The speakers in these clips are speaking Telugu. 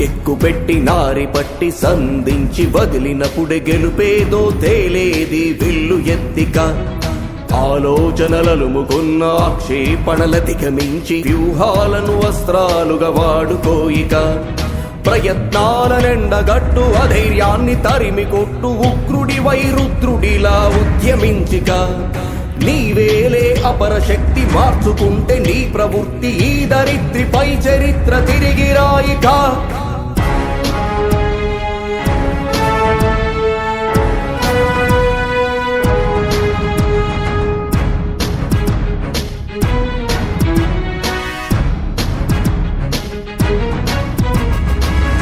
ఎక్కుపెట్టి నారి పట్టి సంధించి వదిలినప్పుడే గెలుపేదో తేలేది విల్లు ఎత్తిక. ఆలోచనలలుముకున్న ఆక్షేపణల దిగమించి వ్యూహాలను అస్త్రాలుగా వాడుకోయిక. ప్రయత్నాల నిండగట్టు అధైర్యాన్ని తరిమి కొట్టు ఉగ్రుడి వైరుద్రుడిలా ఉద్యమించిక. నీవేలే అపర శక్తి మార్చుకుంటే నీ ప్రవృత్తి ఈ దరిద్రిపై చరిత్ర తిరిగి రాయిక.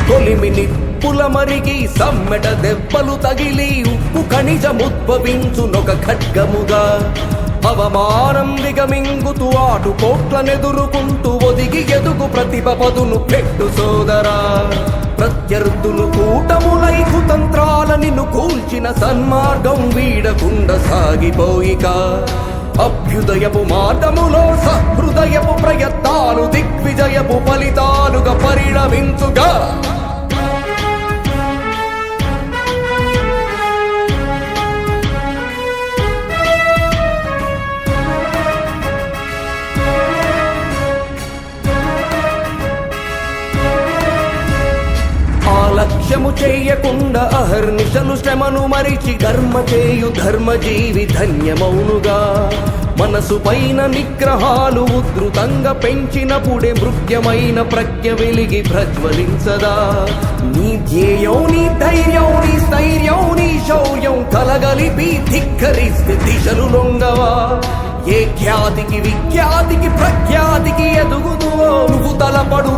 కొలిమి నిప్పుల మరిగి సమ్మెట దెబ్బలు తగిలి ఉప్పు ఖనిజముద్భవించునొక ఖడ్గముగా అవమానం దిగమింగుతూ ఆటు కోట్లనెదురుకుంటూ ఒదిగి ఎదుగు ప్రతిభ పదును పెట్టు సోదరా. ప్రత్యర్థులు కూటములై కుతంత్రాల నిన్ను కూల్చిన సన్మార్గం వీడకుండా సాగిపోయిక. అభ్యుదయపు మార్గములో సహృదయపు ప్రయత్నాలు దిగ్విజయపు ఫలితాలుగా పరిణమించుగా. ఆ లక్ష్యము చేయకుండా అహర్నిశలు శ్రమను మరిచి కర్మ చేయు ధర్మజీవి ధన్యమౌనుగా. మనసు పైన నిగ్రహాలు ఉధృతంగా పెంచినప్పుడే మృగ్యమైన ప్రజ్ఞ వెలిగి ప్రజ్వలించదా. నీ ధ్యేయం నీ ధైర్యం నీ స్థైర్యం నీ శౌర్యం కలగలిపి ధిక్కరిస్తే దిశలు లొంగవా. ఏ ఖ్యాతికి విఖ్యాతికి ప్రఖ్యాతికి ఎదుగుదువో నువ్వు తలపడు